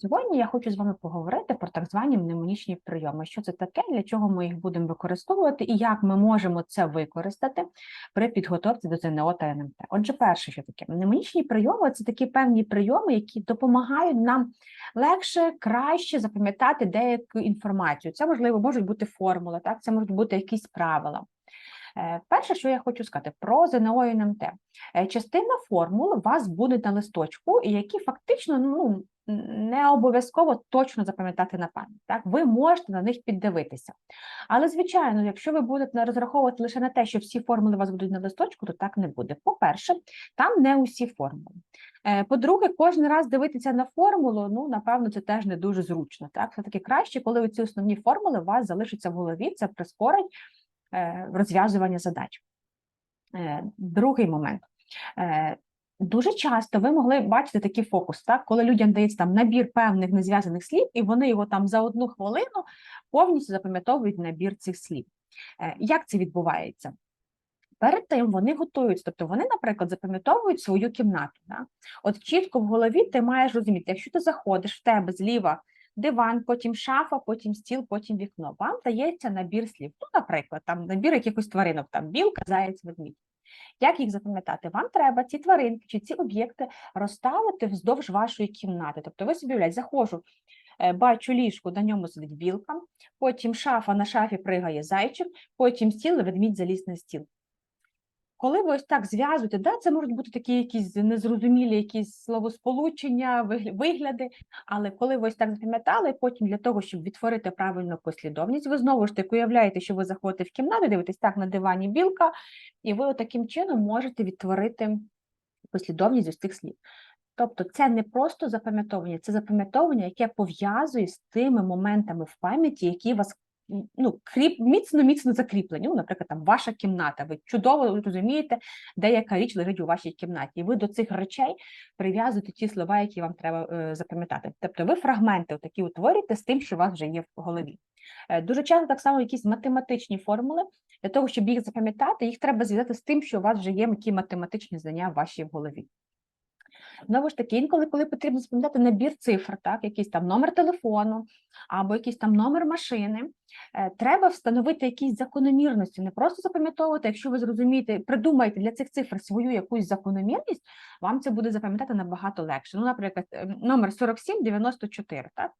Сьогодні я хочу з вами поговорити про так звані мнемонічні прийоми. Що це таке, для чого ми їх будемо використовувати і як ми можемо це використати при підготовці до ЗНО та НМТ. Отже, перше, що таке мнемонічні прийоми це такі певні прийоми, які допомагають нам легше, краще запам'ятати деяку інформацію. Це можливо можуть бути формули, так це можуть бути якісь правила. Е, Перше, що я хочу сказати про ЗНО і НМТ. Е, Частина формул у вас буде на листочку, які фактично ну, не обов'язково точно запам'ятати на пам'ять. Так? Ви можете на них піддивитися. Але, звичайно, якщо ви будете розраховувати лише на те, що всі формули у вас будуть на листочку, то так не буде. По-перше, там не усі формули. Е, По-друге, кожен раз дивитися на формулу, ну, напевно, це теж не дуже зручно. Так? Все-таки краще, коли ці основні формули у вас залишаться в голові, це прискорить е, розв'язування задач. Е, Другий момент. Дуже часто ви могли бачити такий фокус, так, коли людям дається там набір певних незв'язаних слів, і вони його там за одну хвилину повністю запам'ятовують набір цих слів. Е, Як це відбувається? Перед тим вони готуються, тобто вони, наприклад, запам'ятовують свою кімнату. Да? От чітко в голові ти маєш розуміти, якщо ти заходиш в тебе зліва диван, потім шафа, потім стіл, потім вікно. Вам дається набір слів. Ну, наприклад, там набір якихось тваринок, там білка, заєць, ведмідь. Як їх запам'ятати? Вам треба ці тваринки чи ці об'єкти розставити вздовж вашої кімнати. Тобто ви собі уявляєте, заходжу, е, бачу ліжку, на ньому сидить білка, потім шафа на шафі пригає зайчик, потім стіл, ведмідь заліз на стіл. Коли ви ось так зв'язуєте, да, це можуть бути такі якісь незрозумілі якісь словосполучення, вигляди, але коли ви ось так запам'ятали, потім для того, щоб відтворити правильну послідовність, ви знову ж таки уявляєте, що ви заходите в кімнату, дивитесь так на дивані білка, і ви таким чином можете відтворити послідовність ось цих слів. Тобто це не просто запам'ятовування, це запам'ятовування, яке пов'язує з тими моментами в пам'яті, які вас ну, кріп, міцно міцно закріплені. Ну, наприклад, там ваша кімната. Ви чудово розумієте, де яка річ лежить у вашій кімнаті. І ви до цих речей прив'язуєте ті слова, які вам треба е, запам'ятати. Тобто ви фрагменти такі утворюєте з тим, що у вас вже є в голові. Е, Дуже часто так само якісь математичні формули. Для того, щоб їх запам'ятати, їх треба зв'язати з тим, що у вас вже є які математичні знання в вашій голові. Знову ж таки, інколи, коли потрібно запам'ятати набір цифр, так, якийсь там номер телефону або якийсь там номер машини, е, треба встановити якісь закономірності, не просто запам'ятовувати, якщо ви зрозумієте, придумаєте для цих цифр свою якусь закономірність, вам це буде запам'ятати набагато легше. Ну, наприклад, е, номер 4794, так?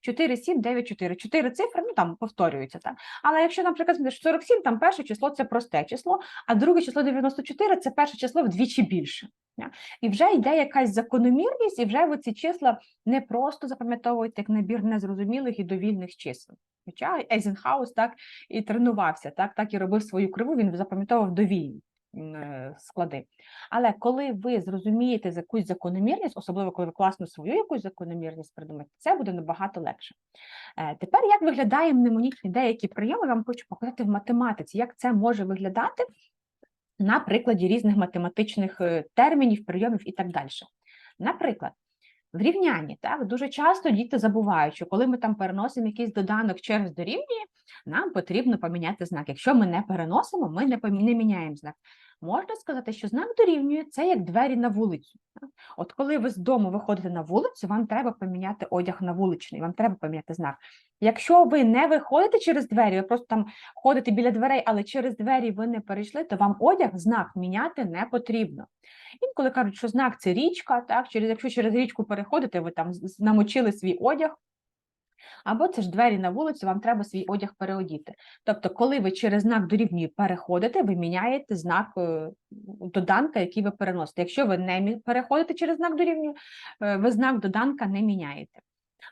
4794, чотири цифри, ну там повторюються, так. Але якщо, наприклад, 47, там перше число це просте число, а друге число 94 це перше число вдвічі більше. І вже йде якась закономірність, і вже ви ці числа не просто запам'ятовуєте як набір незрозумілих і довільних чисел. Хоча Ейзенхаус так і тренувався, так, так і робив свою криву, він запам'ятовував довільні м, е, склади. Але коли ви зрозумієте якусь закономірність, особливо коли ви класно свою якусь закономірність придумаєте, це буде набагато легше. Е, Тепер як виглядає мнемонічні деякі прийоми, вам хочу показати в математиці, як це може виглядати на прикладі різних математичних е, термінів, прийомів і так далі. Наприклад, в рівнянні так дуже часто діти забувають, що коли ми там переносимо якийсь доданок через дорівнює, нам потрібно поміняти знак. Якщо ми не переносимо, ми не міняємо знак. Можна сказати, що знак дорівнює це як двері на вулицю. От коли ви з дому виходите на вулицю, вам треба поміняти одяг на вуличний, вам треба поміняти знак. Якщо ви не виходите через двері, ви просто там ходите біля дверей, але через двері ви не перейшли, то вам одяг, знак міняти не потрібно. Інколи кажуть, що знак це річка, так, через, якщо через річку переходите, ви там намочили свій одяг, або це ж двері на вулицю, вам треба свій одяг переодіти. Тобто, коли ви через знак дорівнює переходите, ви міняєте знак е, доданка, який ви переносите. Якщо ви не переходите через знак дорівнює, е, ви знак доданка не міняєте.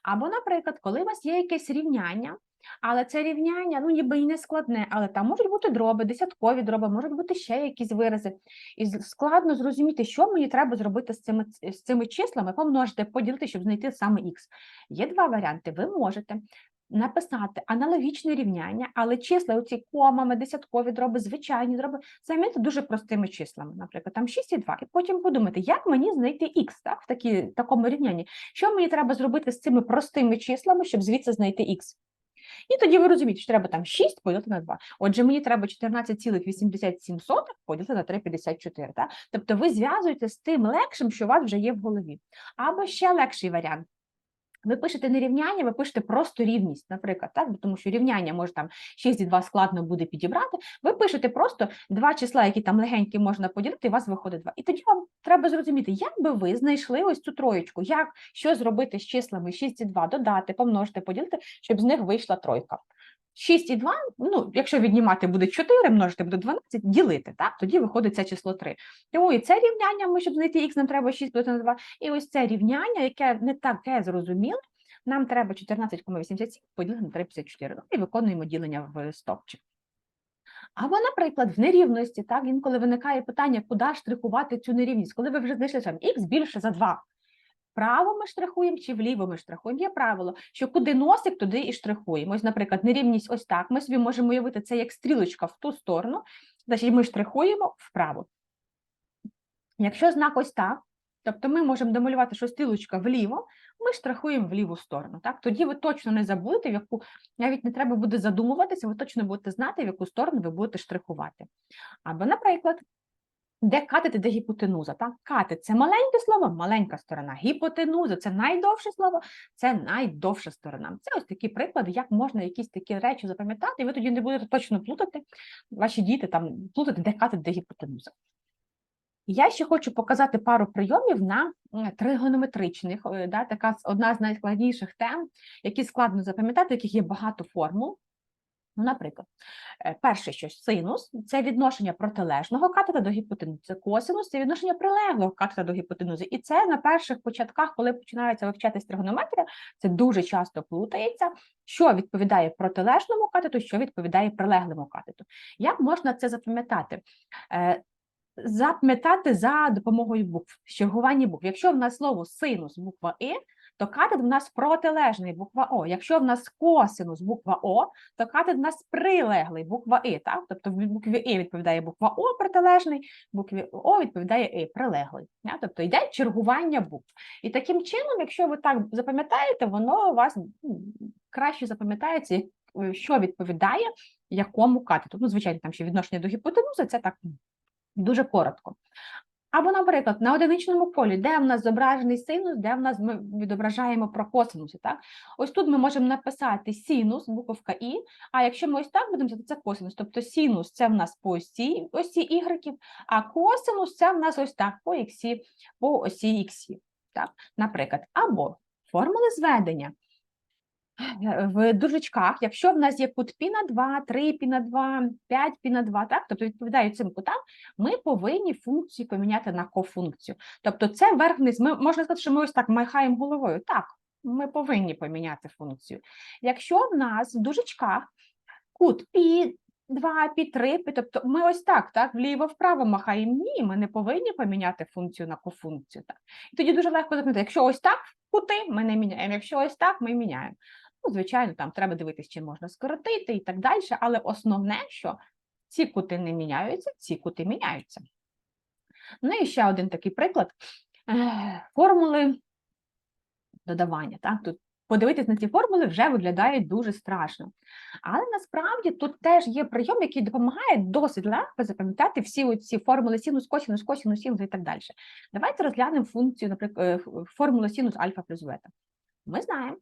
Або, наприклад, коли у вас є якесь рівняння, але це рівняння, ну ніби і не складне, але там можуть бути дроби, десяткові дроби, можуть бути ще якісь вирази. І складно зрозуміти, що мені треба зробити з цими, з цими числами, помножити, поділити, щоб знайти саме х. Є два варіанти. Ви можете написати аналогічне рівняння, але числа, оці комами, десяткові дроби, звичайні дроби, замінити дуже простими числами, наприклад, там 6 і 2. І потім подумати, як мені знайти х так, в такі, такому рівнянні. Що мені треба зробити з цими простими числами, щоб звідси знайти х? І тоді ви розумієте, що треба там 6 поділити на 2. Отже, мені треба 14,87 поділити на 3,54. Тобто ви зв'язуєте з тим легшим, що у вас вже є в голові. Або ще легший варіант. Ви пишете не рівняння, ви пишете просто рівність, наприклад, так? Тому що рівняння може там 6 і 2 складно буде підібрати. Ви пишете просто два числа, які там легенькі можна поділити, і у вас виходить 2. І тоді вам треба зрозуміти, як би ви знайшли ось цю троєчку, як що зробити з числами 6 і 2, додати, помножити, поділити, щоб з них вийшла тройка. 6 і 2, ну, якщо віднімати буде 4, множити буде 12, ділити, так? Тоді виходить це число 3. Тому і це рівняння, ми, щоб знайти х, нам треба 6 плюс на 2. І ось це рівняння, яке не таке зрозуміле, нам треба 14,87 поділити на 3,54. Ну, і виконуємо ділення в стопчик. Або, наприклад, в нерівності, так, інколи виникає питання, куди штрихувати цю нерівність, коли ви вже знайшли там х більше за 2. Вправо ми штрихуємо чи вліво ми штрихуємо. Є правило, що куди носик, туди і штрихуємо. Ось, наприклад, нерівність ось так. Ми собі можемо уявити це як стрілочка в ту сторону, значить ми штрихуємо вправо. Якщо знак ось так, тобто ми можемо домалювати, що стрілочка вліво, ми штрихуємо в ліву сторону. Так? Тоді ви точно не забудете, в яку навіть не треба буде задумуватися, ви точно будете знати, в яку сторону ви будете штрихувати. Або, наприклад, де катет, де гіпотенуза. Так? Катет це маленьке слово, маленька сторона. Гіпотенуза це найдовше слово, це найдовша сторона. Це ось такі приклади, як можна якісь такі речі запам'ятати, і ви тоді не будете точно плутати, ваші діти там плутати, де катет, де гіпотенуза. Я ще хочу показати пару прийомів на тригонометричних, е, да, така одна з найскладніших тем, які складно запам'ятати, яких є багато формул. Ну, Наприклад, е, перше щось синус це відношення протилежного катета до гіпотенузи. Косинус це відношення прилеглого катета до гіпотенузи. І це на перших початках, коли починається вивчатись тригонометрія, це дуже часто плутається, що відповідає протилежному катету, що відповідає прилеглому катету. Як можна це запам'ятати? Е, запам'ятати за допомогою букв, чергування букв. Якщо в нас слово синус буква І, то катет в нас протилежний буква О. Якщо в нас косинус буква О, то катет в нас прилеглий буква І. Так? Тобто в букві І відповідає буква О протилежний, букві О відповідає І прилеглий. Так? Тобто йде чергування букв. І таким чином, якщо ви так запам'ятаєте, воно у вас краще запам'ятається, що відповідає якому катету. Ну, звичайно, там ще відношення до гіпотенузи, це так дуже коротко. Або, наприклад, на одиничному полі, де в нас зображений синус, де в нас ми відображаємо про косинуси. Так? Ось тут ми можемо написати синус, буковка І, а якщо ми ось так будемо писати, це косинус. Тобто синус це в нас по осі, осі ігреків, а косинус це в нас ось так по іксі, по осі іксів. Так? Наприклад, або формули зведення в дужечках, якщо в нас є кут пі на 2, 3 пі на 2, 5 пі на 2, так, тобто відповідає цим кутам, ми повинні функцію поміняти на кофункцію. Тобто це верх-вниз. Ми можна сказати, що ми ось так махаємо головою. Так, ми повинні поміняти функцію. Якщо в нас в дужечках кут пі 2, пі 3, пі, тобто ми ось так, так, вліво-вправо махаємо. Ні, ми не повинні поміняти функцію на кофункцію. Так. І тоді дуже легко запам'ятати, якщо ось так кути, ми не міняємо, якщо ось так, ми міняємо. Ну, звичайно, там треба дивитися, чи можна скоротити і так далі, але основне, що ці кути не міняються, ці кути міняються. Ну і ще один такий приклад формули додавання. Так? Тут подивитись на ці формули вже виглядає дуже страшно. Але насправді тут теж є прийом, який допомагає досить легко запам'ятати всі ці формули синус, косінус, косінус, синус і так далі. Давайте розглянемо функцію, наприклад, формулу синус альфа плюс бета. Ми знаємо,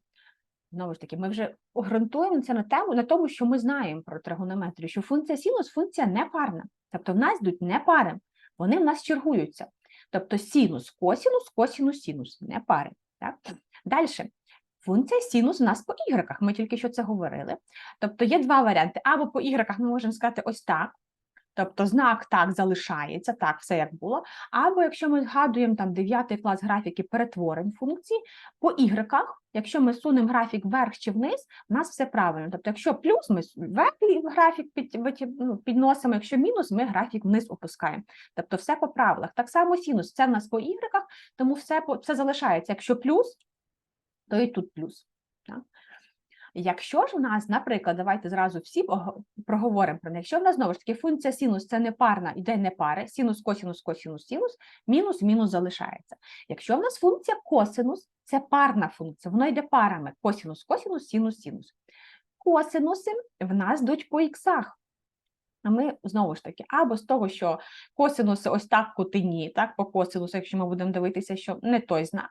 Знову ж таки, ми вже ґрунтуємо це на на тому, що ми знаємо про тригонометрію, що функція синус функція непарна. Тобто в нас йдуть не пари, вони в нас чергуються. Тобто синус, косінус, косінус, синус, не пари. Так? Далі. Функція синус у нас по ігреках, ми тільки що це говорили. Тобто є два варіанти. Або по ігреках ми можемо сказати ось так, Тобто знак так залишається, так, все як було. Або якщо ми згадуємо там 9 клас графіки перетворень функцій, по ігреках, якщо ми сунемо графік вверх чи вниз, у нас все правильно. Тобто, якщо плюс, ми вверх графік під, ну, підносимо, якщо мінус, ми графік вниз опускаємо. Тобто все по правилах. Так само синус, це в нас по ігреках, тому все, все залишається. Якщо плюс, то і тут плюс. Якщо ж у нас, наприклад, давайте зразу всі проговоримо про них. Якщо в нас знову ж таки функція синус це не парна, іде не пари, синус, косінус, косінус, синус, мінус, мінус залишається. Якщо в нас функція косинус, це парна функція, воно йде парами косінус, косінус, синус, синус. Косинуси в нас йдуть по іксах. А ми знову ж таки, або з того, що косинуси ось так кутині, так, по косинусу, якщо ми будемо дивитися, що не той знак.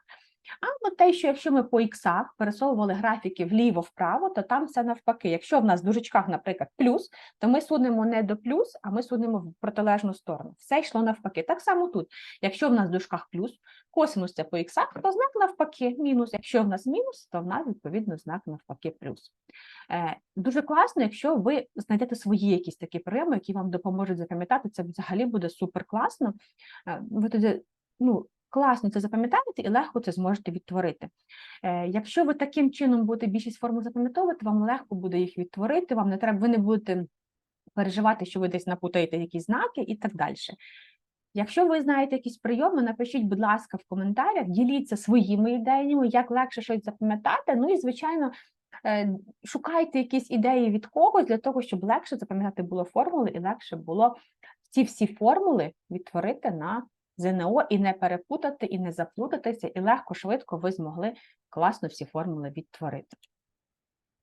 Або те, що якщо ми по іксах пересовували графіки вліво-вправо, то там все навпаки. Якщо в нас в дужечках, наприклад, плюс, то ми сунемо не до плюс, а ми сунемо в протилежну сторону. Все йшло навпаки. Так само тут. Якщо в нас в дужках плюс, косинус це по іксах, то знак навпаки мінус. Якщо в нас мінус, то в нас відповідно знак навпаки плюс. Е, Дуже класно, якщо ви знайдете свої якісь такі прийоми, які вам допоможуть запам'ятати, це взагалі буде супер класно. Е, Ви тоді ну, класно це запам'ятаєте і легко це зможете відтворити. Е, Якщо ви таким чином будете більшість формул запам'ятовувати, вам легко буде їх відтворити, вам не треба, ви не будете переживати, що ви десь напутаєте якісь знаки і так далі. Якщо ви знаєте якісь прийоми, напишіть, будь ласка, в коментарях, діліться своїми ідеями, як легше щось запам'ятати. Ну і, звичайно, е, шукайте якісь ідеї від когось для того, щоб легше запам'ятати було формули і легше було ці всі формули відтворити на ЗНО і не перепутати, і не заплутатися, і легко, швидко ви змогли класно всі формули відтворити.